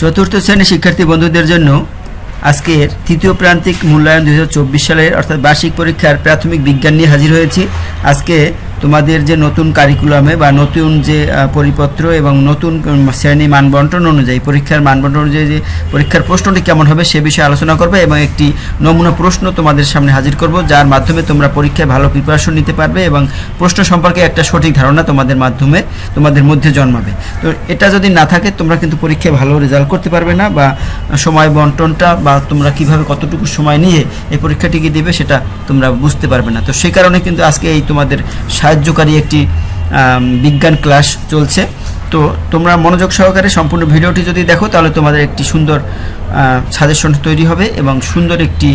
চতুর্থ শ্রেণির শিক্ষার্থী বন্ধুদের জন্য আজকের তৃতীয় প্রান্তিক মূল্যায়ন দু সালের অর্থাৎ বার্ষিক পরীক্ষার প্রাথমিক বিজ্ঞান নিয়ে হাজির হয়েছি। আজকে তোমাদের যে নতুন কারিকুলামে বা নতুন যে পরিপত্র এবং নতুন শ্রেণি মানবন্টন অনুযায়ী, পরীক্ষার মানবন্টন অনুযায়ী যে পরীক্ষার প্রশ্নটি কেমন হবে সে বিষয়ে আলোচনা করবে এবং একটি নমুনা প্রশ্ন তোমাদের সামনে হাজির করব, যার মাধ্যমে তোমরা পরীক্ষায় ভালো প্রিপারেশন নিতে পারবে এবং প্রশ্ন সম্পর্কে একটা সঠিক ধারণা তোমাদের মাধ্যমে, তোমাদের মধ্যে জন্মাবে। তো এটা যদি না থাকে, তোমরা কিন্তু পরীক্ষায় ভালো রেজাল্ট করতে পারবে না বা সময় বন্টনটা বা তোমরা কীভাবে কতটুকু সময় নিয়ে এই পরীক্ষাটিকে দেবে সেটা তোমরা বুঝতে পারবে না। তো সেই কারণে কিন্তু আজকে এই তোমাদের সাহায্যকারী একটি বিজ্ঞান ক্লাস চলছে। তো তোমরা মনোযোগ সহকারে সম্পূর্ণ ভিডিওটি যদি দেখো, তাহলে তোমাদের একটি সুন্দর সাজেশন তৈরি হবে এবং সুন্দর একটি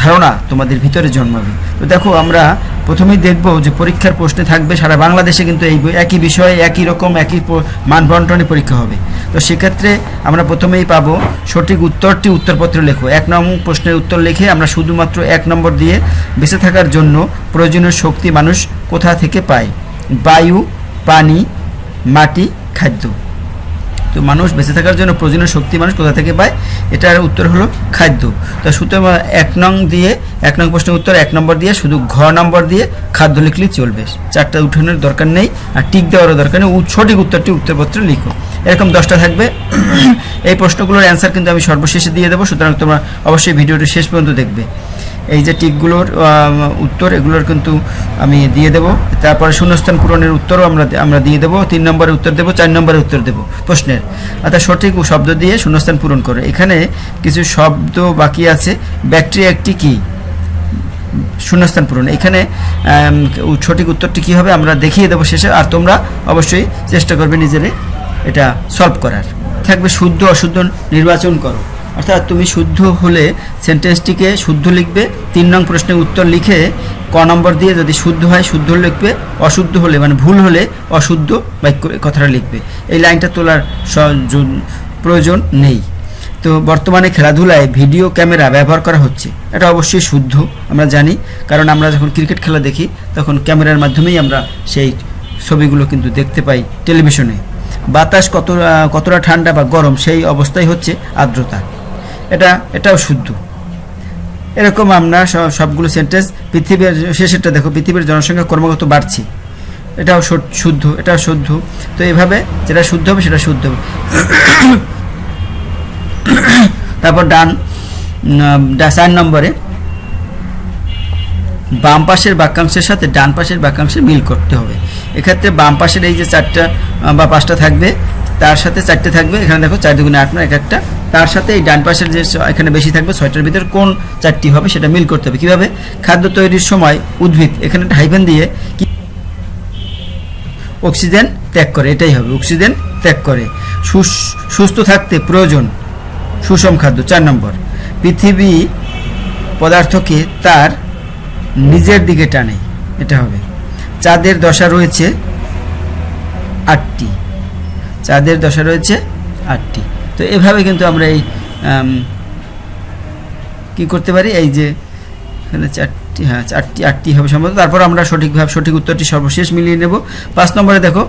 ধারণা তোমাদের ভিতরে জন্মাবে। তো দেখো, আমরা প্রথমেই দেখব যে পরীক্ষার প্রশ্নে থাকবে, সারা বাংলাদেশে কিন্তু এই একই বিষয়ে, একই রকম, একই মানবন্টনে পরীক্ষা হবে। তো সেক্ষেত্রে আমরা প্রথমেই পাবো সঠিক উত্তরটি উত্তরপত্র লেখো। এক নম্বর প্রশ্নের উত্তর লিখে আমরা শুধুমাত্র এক নম্বর দিয়ে বেঁচে থাকার জন্য প্রয়োজনীয় শক্তি মানুষ কোথা থেকে পায়? বায়ু, পানি মাটি, খাদ্য। তো মানুষ বেঁচে থাকার জন্য প্রয়োজনীয় শক্তি মানুষ কোথা থেকে পায়? এটার উত্তর হলো খাদ্য। তো সুতরাং এক নং দিয়ে, এক নং প্রশ্নের উত্তর, এক নম্বর দিয়ে, শুধু ঘ নম্বর দিয়ে খাদ্য লিখলেই চলবে। চারটা উঠানোর দরকার নেই, আর টিক দেওয়ারও দরকার নেই। সঠিক উত্তরটি উত্তরপত্রে লিখো। এরকম দশটা থাকবে। এই প্রশ্নগুলোর অ্যান্সার কিন্তু আমি সর্বশেষে দিয়ে দেবো, সুতরাং তোমরা অবশ্যই ভিডিওটি শেষ পর্যন্ত দেখবে। এই যে টিকগুলোর উত্তর, এগুলোর কিন্তু আমি দিয়ে দেবো। তারপরে শূন্যস্থান পূরণের উত্তরও আমরা আমরা দিয়ে দেবো। তিন নম্বরের উত্তর দেবো, চার নম্বরের উত্তর দেবো প্রশ্নের। অর্থাৎ সঠিক শব্দ দিয়ে শূন্যস্থান পূরণ করে। এখানে কিছু শব্দ বাকি আছে। ব্যাকটেরিয়া একটি কি? শূন্যস্থান পূরণ। এখানে সঠিক উত্তরটি কী হবে আমরা দেখিয়ে দেবো শেষে। আর তোমরা অবশ্যই চেষ্টা করবে নিজেরে এটা সলভ করার। থাকবে শুদ্ধ, অশুদ্ধ নির্বাচন করো। অর্থাৎ তুমি শুদ্ধ হলে সেন্টেন্সটিকে শুদ্ধ লিখবে, তিন নং প্রশ্নের উত্তর লিখে ক নম্বর দিয়ে যদি শুদ্ধ হয়, শুদ্ধ লিখবে, অশুদ্ধ হলে মানে ভুল হলে অশুদ্ধ বাক্য কথাটা লিখবে। এই লাইনটা তোলার প্রয়োজন নেই। তো বর্তমানে খেলাধুলায় ভিডিও ক্যামেরা ব্যবহার করা হচ্ছে। এটা অবশ্যই শুদ্ধ, আমরা জানি। কারণ আমরা যখন ক্রিকেট খেলা দেখি, তখন ক্যামেরার মাধ্যমেই আমরা সেই ছবিগুলো কিন্তু দেখতে পাই টেলিভিশনে। বাতাস কত কতটা ঠান্ডা বা গরম সেই অবস্থাই হচ্ছে আর্দ্রতা। এটা, এটাও শুদ্ধ। এরকম আমরা সবগুলো সেন্টেন্স পৃথিবীর, শেষেরটা দেখো, পৃথিবীর জনসংখ্যা ক্রমাগত বাড়ছে। এটাও শুদ্ধ এটাও শুদ্ধ। তো এভাবে যেটা শুদ্ধ হবে, সেটা শুদ্ধ হবে। তারপর ডান চার নম্বরে, বাম পাশের বাক্যাংশের সাথে ডান পাশের বাক্যাংশের মিল করতে হবে। এক্ষেত্রে বাম পাশের এই যে চারটা, বা পাঁচটা থাকবে তার সাথে চারটে থাকবে। এখানে দেখো চার দুগুণে আট নয়, এক একটা। তার সাথে এই ডান পাশের যে এখানে বেশি থাকবে, ছয়টার ভিতর কোন চারটি হবে সেটা মিল করতে হবে। কীভাবে? খাদ্য তৈরির সময় উদ্ভিদ, এখানে হাইফেন দিয়ে অক্সিজেন ত্যাগ করে, এটাই হবে। অক্সিজেন ত্যাগ করে। সুস- সুস্থ থাকতে প্রয়োজন সুষম খাদ্য, চার নম্বর। পৃথিবী পদার্থকে তার নিজের দিকে টানে, এটা হবে। চাঁদের দশা রয়েছে আটটি। চাঁদের দশা রয়েছে আটটি। তো এভাবে কিন্তু আমরা এই কি করতে পারি? এই যে, এখানে চারটি হ্যাঁ চারটি, আটটি হবে সম্ভবত। তারপর আমরা সঠিকভাবে সঠিক উত্তরটি সর্বশেষ মিলিয়ে নেব। পাঁচ নম্বরে দেখো,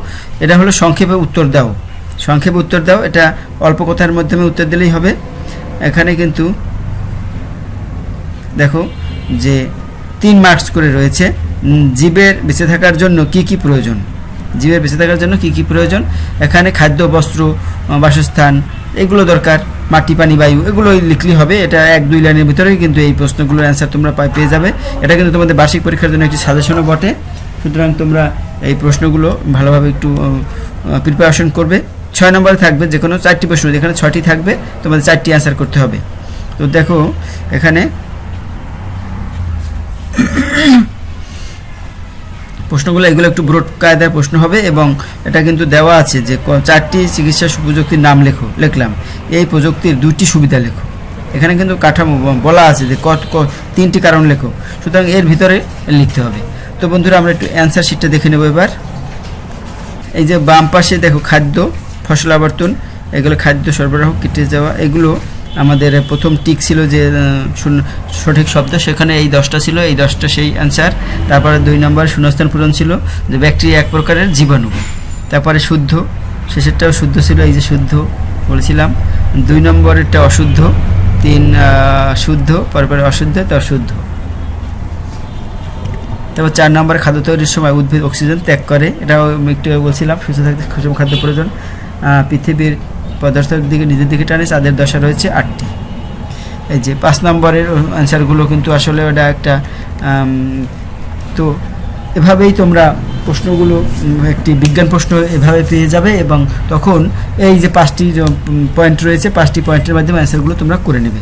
এটা হলো সংক্ষেপে উত্তর দাও। সংক্ষেপে উত্তর দাও, এটা অল্প কথার মাধ্যমে উত্তর দিলেই হবে। এখানে কিন্তু দেখো যে তিন মার্কস করে রয়েছে। জীবের বেঁচে থাকার জন্য কি কি প্রয়োজন? জীবের বেঁচে থাকার জন্য কি কি প্রয়োজন? এখানে খাদ্য, বস্ত্র বাসস্থান, এগুলো দরকার। মাটি, পানি, বায়ু এগুলো লিখলেই হবে। এটা এক, দুই লাইনের ভিতরেই কিন্তু এই প্রশ্নগুলোর অ্যান্সার তোমরা পেয়ে যাবে। এটা কিন্তু তোমাদের বার্ষিক পরীক্ষার জন্য একটি সাজেশনও বটে। সুতরাং তোমরা এই প্রশ্নগুলো ভালোভাবে একটু প্রিপারেশন করবে। ছয় নম্বরে থাকবে যে কোনো চারটি প্রশ্ন, যেখানে ছয়টি থাকবে, তোমাদের চারটি অ্যান্সার করতে হবে। তো দেখো, এখানে প্রশ্নগুলো, এগুলো একটু ব্রড কায়দায় প্রশ্ন হবে এবং এটা কিন্তু দেওয়া আছে যে চারটি চিকিৎসা প্রযুক্তির নাম লেখো, লিখলাম। এই প্রযুক্তির দুটি সুবিধা লেখো। এখানে কিন্তু কাঠামো বলা আছে যে কত তিনটি কারণ লেখো, সুতরাং এর ভিতরে লিখতে হবে। তো বন্ধুরা, আমরা একটু অ্যান্সার শিটটা দেখে নেব এবার। এই যে বাম পাশে দেখো খাদ্য, ফসল আবর্তন, এগুলো খাদ্য সরবরাহ, কেটে যাওয়া, এগুলো আমাদের প্রথম টিক ছিল যে সঠিক শব্দ, সেখানে এই দশটা ছিল, এই দশটা সেই অ্যান্সার তারপরে দুই নম্বর শূন্যস্থান পূরণ ছিল, যে ব্যাকটেরিয়া এক প্রকারের জীবাণু। তারপরে শুদ্ধ, শেষেরটাও শুদ্ধ ছিল, এই যে শুদ্ধ বলেছিলাম। দুই নম্বরেরটা অশুদ্ধ, তিন শুদ্ধ, পরপরে অশুদ্ধ তো অশুদ্ধ তারপর চার নম্বর খাদ্য তৈরির সময় উদ্ভিদ অক্সিজেন ত্যাগ করে। এটাও একটু বলছিলাম, সুস্থ থাকতে সুষম খাদ্য প্রয়োজন। পৃথিবীর পদার্থের দিকে, নিজের দিকে টানে, চাঁদের দশা রয়েছে আটটি। এই যে পাঁচ নম্বরের অ্যান্সারগুলো কিন্তু আসলে ওটা একটা তো এভাবেই তোমরা প্রশ্নগুলো একটি বিজ্ঞান প্রশ্ন এভাবে পেয়ে যাবে এবং তখন এই যে পাঁচটি পয়েন্ট রয়েছে, পাঁচটি পয়েন্টের মাধ্যমে অ্যান্সারগুলো তোমরা করে নেবে।